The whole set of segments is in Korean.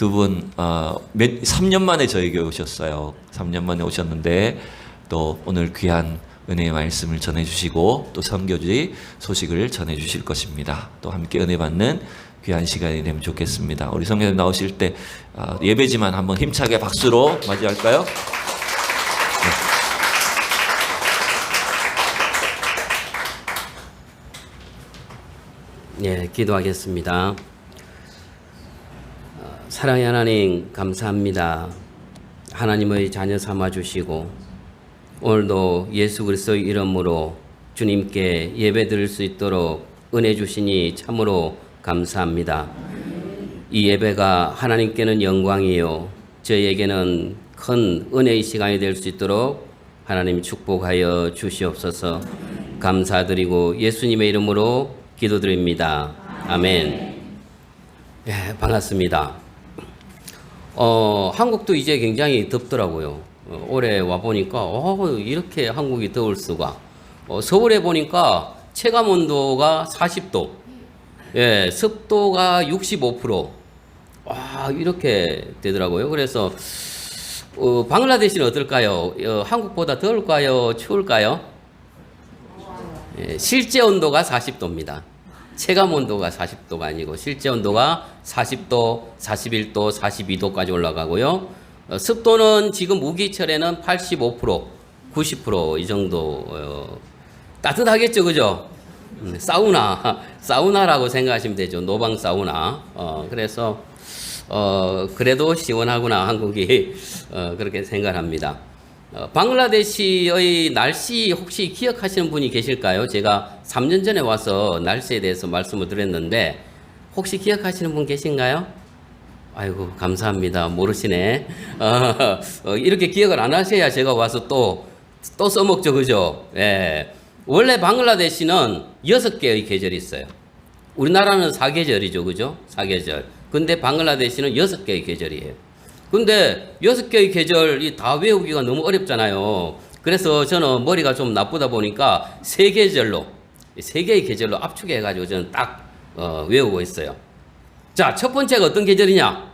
두 분, 어, 몇, 3년 만에 저에게 오셨어요. 3년 만에 오셨는데, 또 오늘 귀한 은혜의 말씀을 전해주시고, 또 선교지 소식을 전해주실 것입니다. 또 함께 은혜 받는 귀한 시간이 되면 좋겠습니다. 우리 성교님 나오실 때, 어, 예배지만 한번 힘차게 박수로 맞이할까요? 예, 기도하겠습니다. 어, 사랑의 하나님 감사합니다. 하나님의 자녀 삼아 주시고 오늘도 예수 그리스도의 이름으로 주님께 예배 드릴 수 있도록 은혜 주시니 참으로 감사합니다. 이 예배가 하나님께는 영광이요 저희에게는 큰 은혜의 시간이 될 수 있도록 하나님 축복하여 주시옵소서 감사드리고 예수님의 이름으로 기도드립니다. 아멘. 예, 반갑습니다. 어, 한국도 이제 굉장히 덥더라고요. 어, 올해 와 보니까 어, 이렇게 한국이 더울 수가. 어, 서울에 보니까 체감 온도가 40도. 예, 습도가 65%. 와, 이렇게 되더라고요. 그래서 어, 방글라데시는 어떨까요? 어, 한국보다 더울까요? 추울까요? 예, 실제 온도가 40도입니다. 체감 온도가 40도가 아니고 실제 온도가 40도, 41도, 42도까지 올라가고요. 어, 습도는 지금 우기철에는 85%, 90%이 정도 어, 따뜻하겠죠, 그죠? 음, 사우나, 사우나라고 생각하시면 되죠. 노방 사우나. 어, 그래서 어, 그래도 시원하구나 한국이 어, 그렇게 생각합니다. 어, 방글라데시의 날씨 혹시 기억하시는 분이 계실까요? 제가 3년 전에 와서 날씨에 대해서 말씀을 드렸는데 혹시 기억하시는 분 계신가요? 아이고 감사합니다. 모르시네. 어, 어, 이렇게 기억을 안 하셔야 제가 와서 또 또 써먹죠, 그죠? 예. 원래 방글라데시는 여섯 개의 계절이 있어요. 우리나라는 사계절이죠, 그죠? 사계절. 근데 방글라데시는 여섯 개의 계절이에요. 근데 여섯 개의 계절이 다 외우기가 너무 어렵잖아요. 그래서 저는 머리가 좀 나쁘다 보니까 세 계절로, 세 개의 계절로 압축해 가지고 저는 딱 어, 외우고 있어요. 자, 첫 번째가 어떤 계절이냐?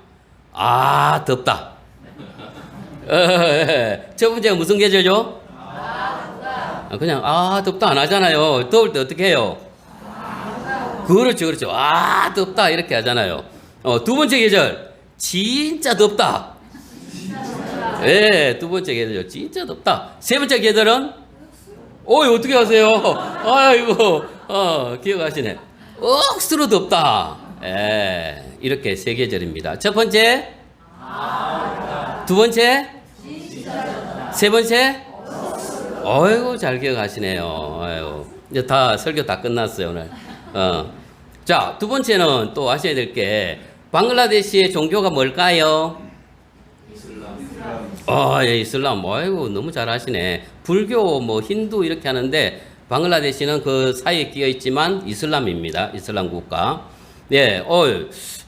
아, 덥다. 어, 예. 첫 번째가 무슨 계절죠? 아, 그냥 아 덥다 안 하잖아요. 더울 때 어떻게 해요? 그렇죠, 그렇죠. 아 덥다 이렇게 하잖아요. 어, 두 번째 계절 진짜 덥다. 예, 두 번째 계절 진짜 덥다. 세 번째 계절은 어 어떻게 하세요? 아이고 어 기억하시네. 억수로 덥다. 예, 이렇게 세 계절입니다. 첫 번째, 두 번째, 세 번째. 어이구 잘 기억하시네요. 아유 이제 다 설교 다 끝났어요 오늘. 어. 자, 두 번째는 또 아셔야 될 게 방글라데시의 종교가 뭘까요? 아, 예, 이슬람. 아이고 너무 잘 아시네. 불교 뭐 힌두 이렇게 하는데 방글라데시는 그 사이에 끼어 있지만 이슬람입니다. 이슬람 국가. 예, 어,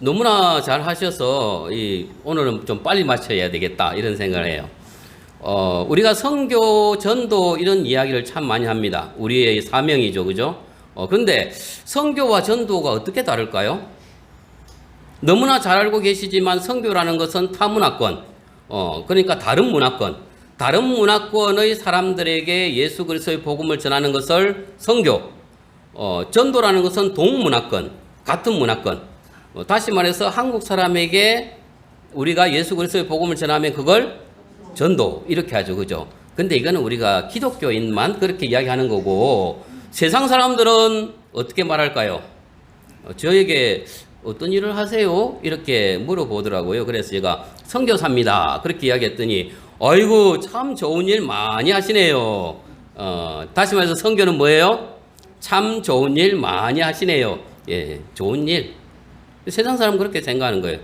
너무나 잘 하셔서 이 오늘은 좀 빨리 마쳐야 되겠다 이런 생각을 해요. 어, 우리가 성교, 전도 이런 이야기를 참 많이 합니다. 우리의 사명이죠, 그죠? 어, 그런데 성교와 전도가 어떻게 다를까요? 너무나 잘 알고 계시지만 성교라는 것은 타문화권, 어, 그러니까 다른 문화권, 다른 문화권의 사람들에게 예수 그리스도의 복음을 전하는 것을 성교, 어, 전도라는 것은 동문화권, 같은 문화권. 어, 다시 말해서 한국 사람에게 우리가 예수 그리스도의 복음을 전하면 그걸 전도 이렇게 하죠, 그죠? 근데 이거는 우리가 기독교인만 그렇게 이야기하는 거고 세상 사람들은 어떻게 말할까요? 어, 저에게 어떤 일을 하세요? 이렇게 물어보더라고요. 그래서 제가 선교사입니다. 그렇게 이야기했더니 아이고 참 좋은 일 많이 하시네요. 어, 다시 말해서 선교는 뭐예요? 참 좋은 일 많이 하시네요. 예, 좋은 일. 세상 사람 그렇게 생각하는 거예요.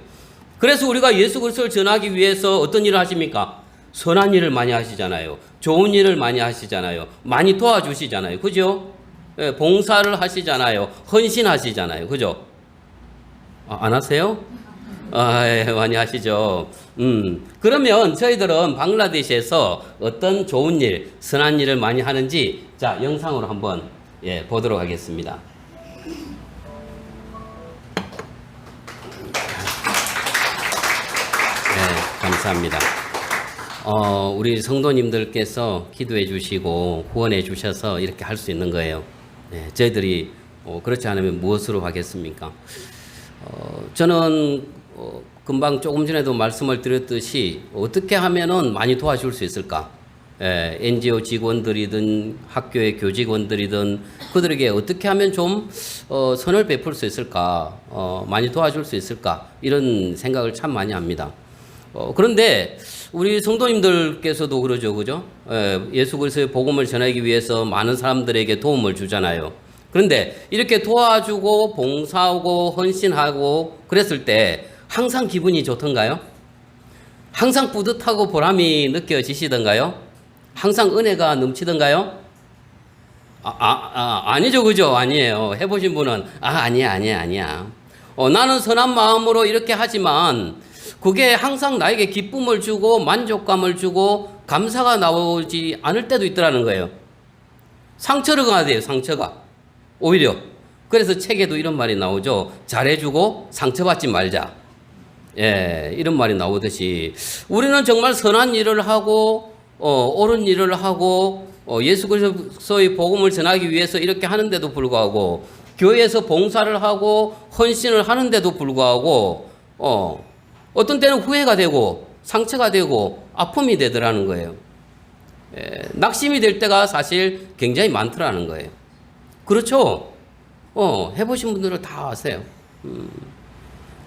그래서 우리가 예수 그리스도를 전하기 위해서 어떤 일을 하십니까? 선한 일을 많이 하시잖아요. 좋은 일을 많이 하시잖아요. 많이 도와주시잖아요. 그죠? 예, 봉사를 하시잖아요. 헌신하시잖아요. 그죠? 아, 안 하세요? 아, 예, 많이 하시죠. 음, 그러면 저희들은 방글라데시에서 어떤 좋은 일, 선한 일을 많이 하는지, 자, 영상으로 한번, 예, 보도록 하겠습니다. 감사합니다. 어, 우리 성도님들께서 기도해 주시고 후원해 주셔서 이렇게 할 수 있는 거예요. 네, 저희들이 어, 그렇지 않으면 무엇으로 하겠습니까? 어, 저는 어, 금방 조금 전에도 말씀을 드렸듯이 어떻게 하면은 많이 도와줄 수 있을까? 예, NGO 직원들이든 학교의 교직원들이든 그들에게 어떻게 하면 좀 어, 선을 베풀 수 있을까? 어, 많이 도와줄 수 있을까? 이런 생각을 참 많이 합니다. 어, 그런데 우리 성도님들께서도 그러죠, 그죠? 예, 예수 그리스도의 복음을 전하기 위해서 많은 사람들에게 도움을 주잖아요. 그런데 이렇게 도와주고 봉사하고 헌신하고 그랬을 때 항상 기분이 좋던가요? 항상 뿌듯하고 보람이 느껴지시던가요? 항상 은혜가 넘치던가요? 아, 아, 아, 아 니죠, 그죠? 아니에요. 해보신 분은, 아, 아니야, 아니야, 아니야. 어, 나는 선한 마음으로 이렇게 하지만, 그게 항상 나에게 기쁨을 주고, 만족감을 주고, 감사가 나오지 않을 때도 있더라는 거예요. 상처를 가야 돼요, 상처가. 오히려. 그래서 책에도 이런 말이 나오죠. 잘해주고 상처받지 말자. 예, 이런 말이 나오듯이 우리는 정말 선한 일을 하고 어, 옳은 일을 하고 어, 예수 그리스도의 복음을 전하기 위해서 이렇게 하는데도 불구하고 교회에서 봉사를 하고 헌신을 하는데도 불구하고 어, 어떤 때는 후회가 되고 상처가 되고 아픔이 되더라는 거예요. 예, 낙심이 될 때가 사실 굉장히 많더라는 거예요. 그렇죠? 어, 해보신 분들은 다 아세요. 음.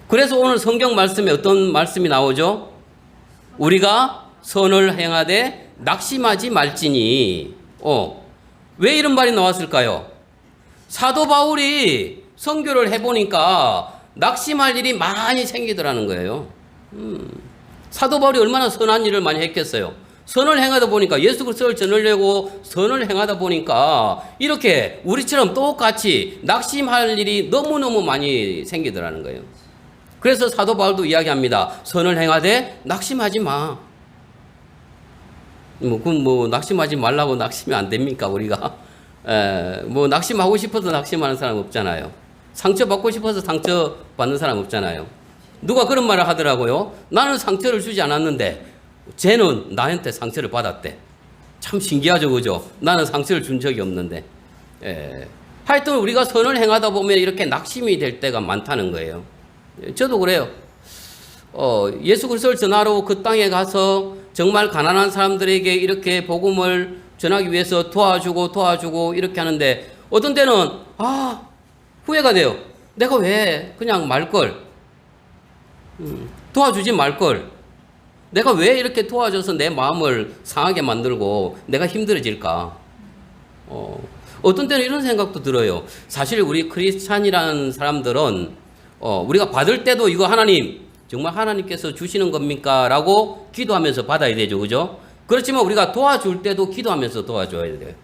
그래서 오늘 성경 말씀에 어떤 말씀이 나오죠? 우리가 선을 행하되 낙심하지 말지니. 어, 왜 이런 말이 나왔을까요? 사도 바울이 선교를 해보니까 낙심할 일이 많이 생기더라는 거예요. 음, 사도 바울이 얼마나 선한 일을 많이 했겠어요. 선을 행하다 보니까 예수 그리스도를 전하려고 선을 행하다 보니까 이렇게 우리처럼 똑같이 낙심할 일이 너무너무 많이 생기더라는 거예요. 그래서 사도 바울도 이야기합니다. 선을 행하되 낙심하지 마. 뭐, 그럼 뭐, 낙심하지 말라고 낙심이 안 됩니까, 우리가? 에, 뭐, 낙심하고 싶어서 낙심하는 사람 없잖아요. 상처받고 싶어서 상처받는 사람 없잖아요. 누가 그런 말을 하더라고요. 나는 상처를 주지 않았는데, 쟤는 나한테 상처를 받았대. 참 신기하죠, 그죠? 나는 상처를 준 적이 없는데. 에, 하여튼 우리가 선을 행하다 보면 이렇게 낙심이 될 때가 많다는 거예요. 예, 저도 그래요. 어, 예수 그리스도를 전하러 그 땅에 가서 정말 가난한 사람들에게 이렇게 복음을 전하기 위해서 도와주고 도와주고 이렇게 하는데 어떤 때는 아 후회가 돼요. 내가 왜 그냥 말걸 음, 도와주지 말걸 내가 왜 이렇게 도와줘서 내 마음을 상하게 만들고 내가 힘들어질까? 어, 어떤 때는 이런 생각도 들어요. 사실 우리 크리스찬이라는 사람들은 어, 우리가 받을 때도 이거 하나님 정말 하나님께서 주시는 겁니까? 라고 기도하면서 받아야 되죠. 그죠? 그렇지만 우리가 도와줄 때도 기도하면서 도와줘야 돼요.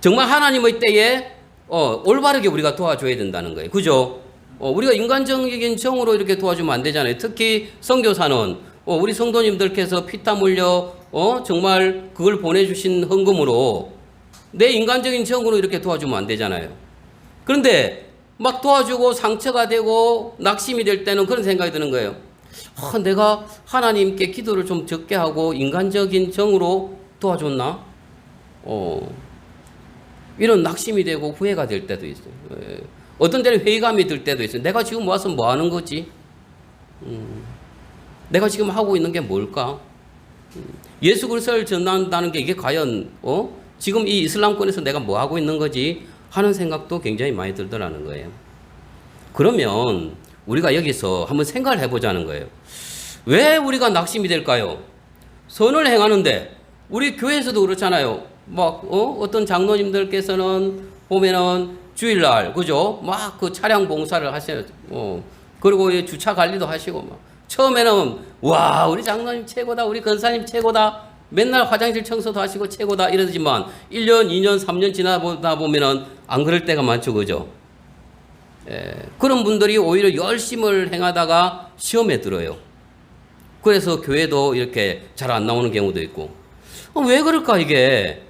정말 하나님의 때에 어, 올바르게 우리가 도와줘야 된다는 거예요. 그죠? 어, 우리가 인간적인 정으로 이렇게 도와주면 안 되잖아요. 특히 선교사는 어, 우리 성도님들께서 피땀 흘려 어, 정말 그걸 보내주신 헌금으로 내 인간적인 정으로 이렇게 도와주면 안 되잖아요. 그런데 막 도와주고 상처가 되고 낙심이 될 때는 그런 생각이 드는 거예요. 아, 내가 하나님께 기도를 좀 적게 하고 인간적인 정으로 도와줬나? 어, 이런 낙심이 되고 후회가 될 때도 있어요. 예. 어떤 때는 회의감이 들 때도 있어요. 내가 지금 와서 뭐 하는 거지? 음, 내가 지금 하고 있는 게 뭘까? 음, 예수 그리스도를 전한다는 게 이게 과연 어? 지금 이 이슬람권에서 내가 뭐 하고 있는 거지? 하는 생각도 굉장히 많이 들더라는 거예요. 그러면 우리가 여기서 한번 생각을 해보자는 거예요. 왜 우리가 낙심이 될까요? 선을 행하는데 우리 교회에서도 그렇잖아요. 막 어? 어떤 장로님들께서는 보면은 주일날 그죠? 막 그 차량 봉사를 하셔요. 어. 그리고 이 주차 관리도 하시고 막 처음에는 와 우리 장로님 최고다, 우리 권사님 최고다. 맨날 화장실 청소도 하시고 최고다 이러지만 1년, 2년, 3년 지나보다 보면은 안 그럴 때가 많죠, 그죠? 예, 그런 분들이 오히려 열심을 행하다가 시험에 들어요. 그래서 교회도 이렇게 잘 안 나오는 경우도 있고. 어, 왜 그럴까, 이게?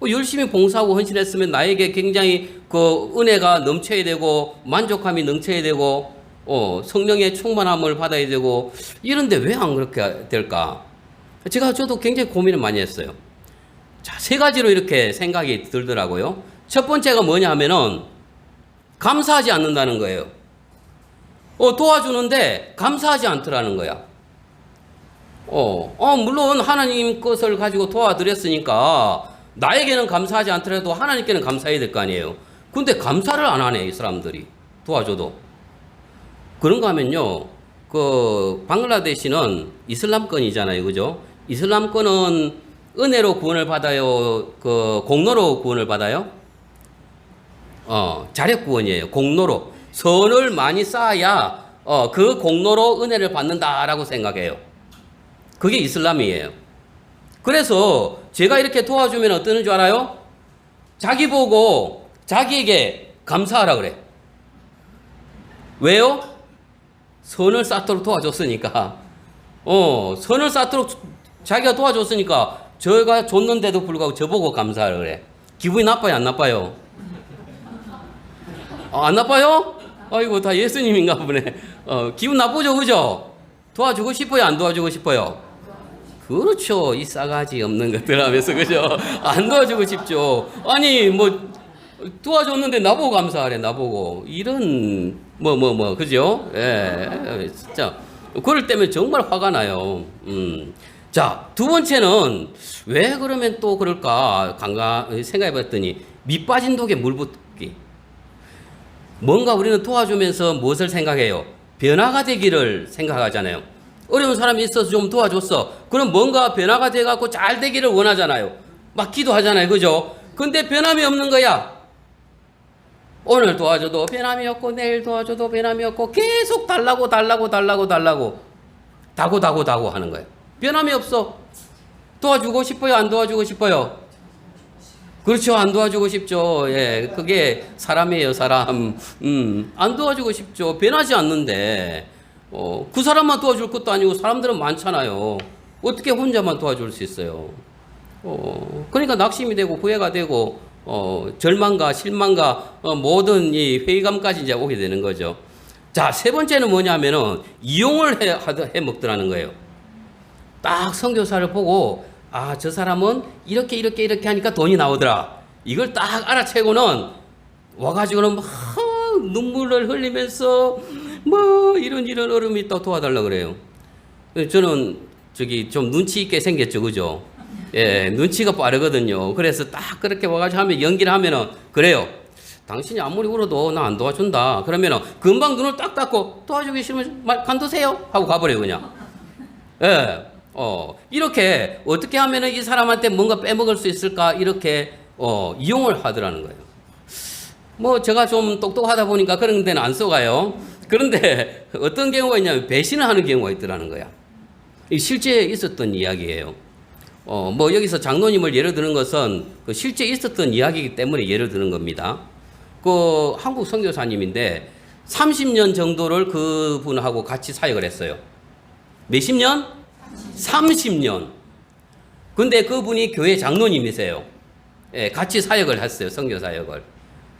어, 열심히 봉사하고 헌신했으면 나에게 굉장히 그 은혜가 넘쳐야 되고, 만족감이 넘쳐야 되고, 어, 성령의 충만함을 받아야 되고 이런데 왜 안 그렇게 될까? 제가 저도 굉장히 고민을 많이 했어요. 자, 세 가지로 이렇게 생각이 들더라고요. 첫 번째가 뭐냐 하면은 감사하지 않는다는 거예요. 어, 도와주는데 감사하지 않더라는 거야. 어, 어, 물론 하나님 것을 가지고 도와드렸으니까 나에게는 감사하지 않더라도 하나님께는 감사해야 될 거 아니에요. 근데 감사를 안 하네, 이 사람들이. 도와줘도. 그런가 하면요, 그, 방글라데시는 이슬람권이잖아요. 그죠? 이슬람권은 은혜로 구원을 받아요? 그, 공로로 구원을 받아요? 어, 자력 구원이에요. 공로로. 선을 많이 쌓아야, 어, 그 공로로 은혜를 받는다라고 생각해요. 그게 이슬람이에요. 그래서 제가 이렇게 도와주면 어떠는 줄 알아요? 자기 보고 자기에게 감사하라 그래. 왜요? 선을 쌓도록 도와줬으니까. 어, 선을 쌓도록 자기가 도와줬으니까 저가 줬는데도 불구하고 저보고 감사하라 그래. 기분이 나빠요, 안 나빠요? 아, 안 나빠요? 아이고, 다 예수님인가 보네. 어, 기분 나쁘죠, 그죠? 도와주고 싶어요, 안 도와주고 싶어요? 그렇죠. 이 싸가지 없는 것들 하면서, 그죠? 안 도와주고 싶죠. 아니, 뭐, 도와줬는데 나보고 감사하래, 나보고. 이런, 뭐, 뭐, 뭐, 그죠? 예, 진짜. 그럴 때면 정말 화가 나요. 음. 자, 두 번째는 왜 그러면 또 그럴까? 간가, 생각해 봤더니 밑 빠진 독에 물 붓기. 뭔가 우리는 도와주면서 무엇을 생각해요? 변화가 되기를 생각하잖아요. 어려운 사람이 있어서 좀 도와줬어. 그럼 뭔가 변화가 돼 갖고 잘 되기를 원하잖아요. 막 기도하잖아요. 그죠? 근데 변함이 없는 거야. 오늘 도와줘도 변함이 없고, 내일 도와줘도 변함이 없고, 계속 달라고, 달라고, 달라고, 달라고. 다고, 다고, 다고 하는 거예요. 변함이 없어. 도와주고 싶어요? 안 도와주고 싶어요? 그렇죠. 안 도와주고 싶죠. 예. 그게 사람이에요, 사람. 음, 안 도와주고 싶죠. 변하지 않는데, 어, 그 사람만 도와줄 것도 아니고 사람들은 많잖아요. 어떻게 혼자만 도와줄 수 있어요? 어, 그러니까 낙심이 되고 후회가 되고, 어, 절망과 실망과 어, 모든 이 회의감까지 이제 오게 되는 거죠. 자, 세 번째는 뭐냐면은 이용을 해, 해 먹더라는 거예요. 딱 선교사를 보고 아 저 사람은 이렇게 이렇게 이렇게 하니까 돈이 나오더라 이걸 딱 알아채고는 와가지고는 막 눈물을 흘리면서 뭐 이런 이런 어름이 또 도와달라 그래요 저는 저기 좀 눈치 있게 생겼죠 그죠 예 눈치가 빠르거든요 그래서 딱 그렇게 와가지고 하면 연기를 하면은 그래요 당신이 아무리 울어도 나 안 도와준다 그러면은 금방 눈을 딱 닫고 도와주기 싫으면 말 간두세요 하고 가버려요 그냥 예, 어, 이렇게 어떻게 하면은 이 사람한테 뭔가 빼먹을 수 있을까 이렇게 어, 이용을 하더라는 거예요. 뭐 제가 좀 똑똑하다 보니까 그런 데는 안 써가요. 그런데 어떤 경우가 있냐면 배신을 하는 경우가 있더라는 거야. 이 실제 있었던 이야기예요. 어, 뭐 여기서 장로님을 예를 드는 것은 그 실제 있었던 이야기이기 때문에 예를 드는 겁니다. 그 한국 선교사님인데 30년 정도를 그분하고 같이 사역을 했어요. 몇십 년? 30년. 근데 그분이 교회 장로님이세요. 예, 같이 사역을 했어요. 선교 사역을.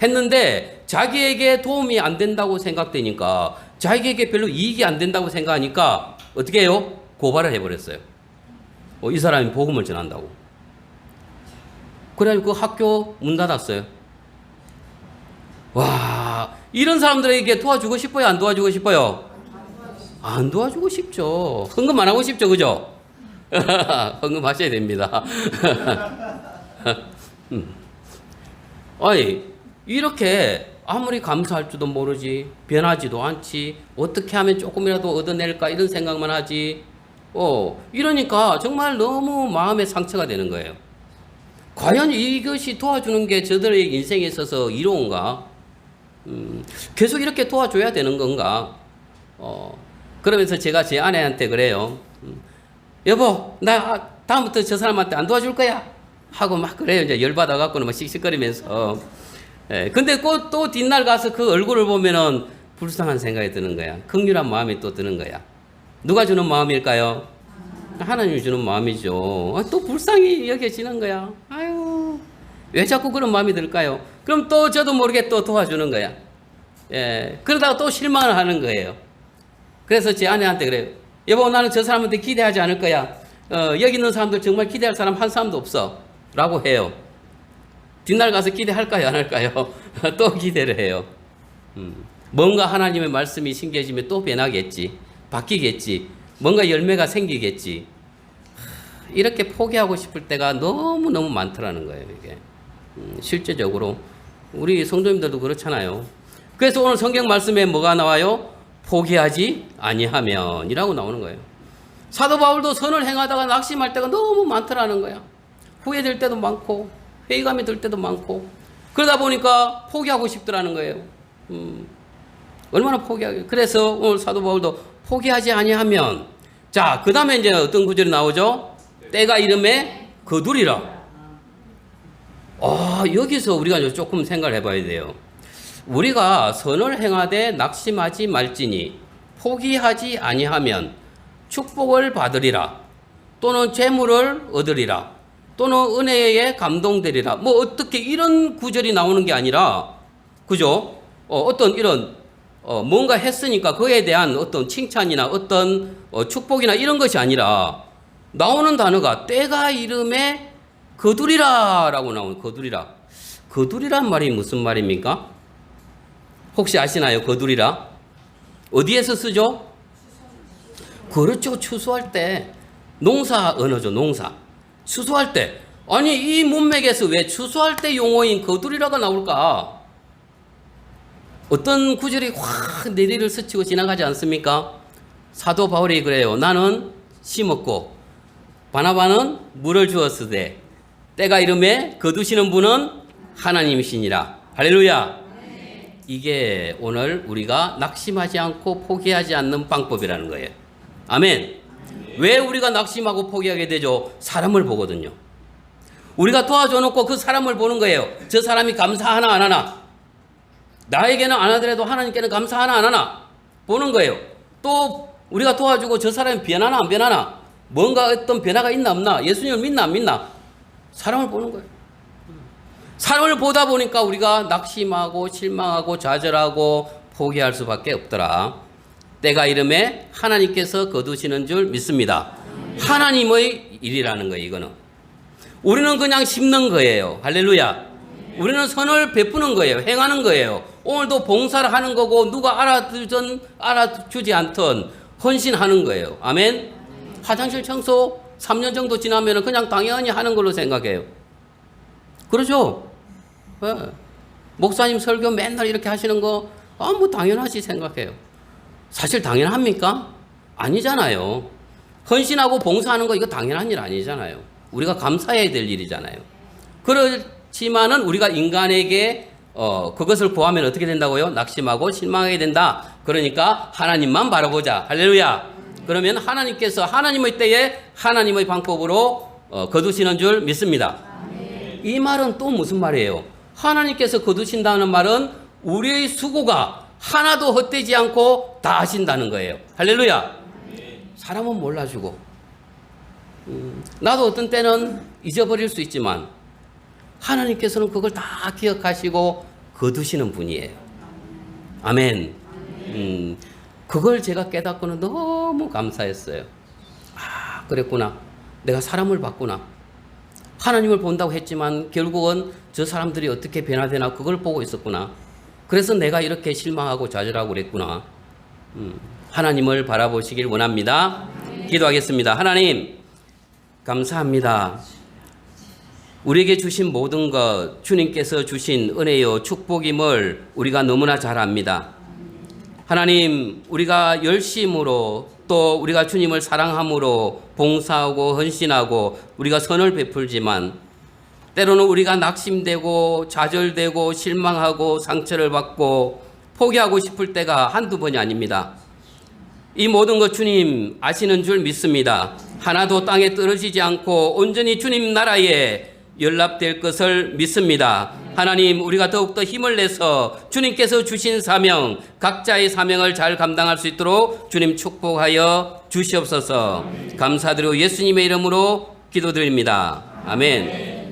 했는데 자기에게 도움이 안 된다고 생각되니까 자기에게 별로 이익이 안 된다고 생각하니까 어떻게 해요? 고발을 해버렸어요. 어, 이 사람이 복음을 전한다고. 그래가지고 그 학교 문 닫았어요. 와, 이런 사람들에게 도와주고 싶어요? 안 도와주고 싶어요? 안 도와주고 싶죠. 헌금 안 하고 싶죠, 그죠? 헌금 하셔야 됩니다. 음. 아니, 이렇게 아무리 감사할 줄도 모르지, 변하지도 않지, 어떻게 하면 조금이라도 얻어낼까, 이런 생각만 하지, 어, 이러니까 정말 너무 마음에 상처가 되는 거예요. 과연 이것이 도와주는 게 저들의 인생에 있어서 이로운가? 음, 계속 이렇게 도와줘야 되는 건가? 어, 그러면서 제가 제 아내한테 그래요. 음, 여보, 나 다음부터 저 사람한테 안 도와줄 거야. 하고 막 그래요. 이제 열받아갖고는 막 씩씩거리면서. 예, 근데 그, 또 뒷날 가서 그 얼굴을 보면은 불쌍한 생각이 드는 거야. 극률한 마음이 또 드는 거야. 누가 주는 마음일까요? 하나님이 주는 마음이죠. 아, 또 불쌍히 여겨지는 거야. 아유, 왜 자꾸 그런 마음이 들까요? 그럼 또 저도 모르게 또 도와주는 거야. 예. 그러다가 또 실망을 하는 거예요. 그래서 제 아내한테 그래요. 여보, 나는 저 사람한테 기대하지 않을 거야. 어, 여기 있는 사람들 정말 기대할 사람 한 사람도 없어. 라고 해요. 뒷날 가서 기대할까요? 안 할까요? 또 기대를 해요. 음, 뭔가 하나님의 말씀이 신겨지면 또 변하겠지. 바뀌겠지. 뭔가 열매가 생기겠지. 하, 이렇게 포기하고 싶을 때가 너무너무 많더라는 거예요, 이게. 음, 실제적으로. 우리 성도님들도 그렇잖아요. 그래서 오늘 성경 말씀에 뭐가 나와요? 포기하지 아니하면 이라고 나오는 거예요. 사도 바울도 선을 행하다가 낙심할 때가 너무 많더라는 거야. 후회될 때도 많고 회의감이 들 때도 많고 그러다 보니까 포기하고 싶더라는 거예요. 음, 얼마나 포기하게. 그래서 오늘 사도 바울도 포기하지 아니하면 자, 그 다음에 이제 어떤 구절이 나오죠? 때가 이름에 거두리라. 아, 여기서 우리가 조금 생각을 해봐야 돼요. 우리가 선을 행하되 낙심하지 말지니 포기하지 아니하면 축복을 받으리라 또는 재물을 얻으리라 또는 은혜에 감동되리라 뭐 어떻게 이런 구절이 나오는 게 아니라 그죠? 어, 어떤 이런 어, 뭔가 했으니까 그에 대한 어떤 칭찬이나 어떤 어, 축복이나 이런 것이 아니라 나오는 단어가 때가 이름에 거두리라 라고 나오는 거두리라. 거두리란 말이 무슨 말입니까? 혹시 아시나요? 거두리라? 어디에서 쓰죠? 그렇죠. 추수할 때 농사 언어죠. 농사. 추수할 때 아니 이 문맥에서 왜 추수할 때 용어인 거두리라가 나올까? 어떤 구절이 확 내리를 스치고 지나가지 않습니까? 사도 바울이 그래요. 나는 심었고 바나바는 물을 주었으되 때가 이름에 거두시는 분은 하나님이시니라. 할렐루야. 이게 오늘 우리가 낙심하지 않고 포기하지 않는 방법이라는 거예요. 아멘. 왜 우리가 낙심하고 포기하게 되죠? 사람을 보거든요. 우리가 도와줘 놓고 그 사람을 보는 거예요. 저 사람이 감사하나 안 하나? 나에게는 안 하더라도 하나님께는 감사하나 안 하나? 보는 거예요. 또 우리가 도와주고 저 사람이 변하나 안 변하나? 뭔가 어떤 변화가 있나 없나? 예수님을 믿나 안 믿나? 사람을 보는 거예요. 사람을 보다 보니까 우리가 낙심하고 실망하고 좌절하고 포기할 수밖에 없더라. 때가 이름에 하나님께서 거두시는 줄 믿습니다. 하나님의 일이라는 거예요, 이거는. 우리는 그냥 심는 거예요. 할렐루야. 우리는 선을 베푸는 거예요. 행하는 거예요. 오늘도 봉사를 하는 거고 누가 알아주든 알아주지 않든 헌신하는 거예요. 아멘. 화장실 청소 3년 정도 지나면 그냥 당연히 하는 걸로 생각해요. 그러죠? 예. 목사님 설교 맨날 이렇게 하시는 거, 아, 뭐 당연하지 생각해요. 사실 당연합니까? 아니잖아요. 헌신하고 봉사하는 거 이거 당연한 일 아니잖아요. 우리가 감사해야 될 일이잖아요. 그렇 지만은 우리가 인간에게 어, 그것을 구하면 어떻게 된다고요? 낙심하고 실망하게 된다. 그러니까 하나님만 바라보자. 할렐루야. 그러면 하나님께서 하나님의 때에 하나님의 방법으로 어, 거두시는 줄 믿습니다. 이 말은 또 무슨 말이에요? 하나님께서 거두신다는 말은 우리의 수고가 하나도 헛되지 않고 다 하신다는 거예요. 할렐루야. 사람은 몰라주고, 음, 나도 어떤 때는 잊어버릴 수 있지만, 하나님께서는 그걸 다 기억하시고 거두시는 분이에요. 아멘. 음, 그걸 제가 깨닫고는 너무 감사했어요. 아, 그랬구나. 내가 사람을 봤구나. 하나님을 본다고 했지만 결국은 저 사람들이 어떻게 변화되나 그걸 보고 있었구나. 그래서 내가 이렇게 실망하고 좌절하고 그랬구나. 음, 하나님을 바라보시길 원합니다. 기도하겠습니다. 하나님, 감사합니다. 우리에게 주신 모든 것, 주님께서 주신 은혜요, 축복임을 우리가 너무나 잘 압니다. 하나님, 우리가 열심으로 또 우리가 주님을 사랑함으로 봉사하고 헌신하고 우리가 선을 베풀지만 때로는 우리가 낙심되고 좌절되고 실망하고 상처를 받고 포기하고 싶을 때가 한두 번이 아닙니다. 이 모든 것 주님 아시는 줄 믿습니다. 하나도 땅에 떨어지지 않고 온전히 주님 나라에 연락될 것을 믿습니다. 하나님, 우리가 더욱더 힘을 내서 주님께서 주신 사명, 각자의 사명을 잘 감당할 수 있도록 주님 축복하여 주시옵소서. 감사드리고 예수님의 이름으로 기도드립니다. 아멘.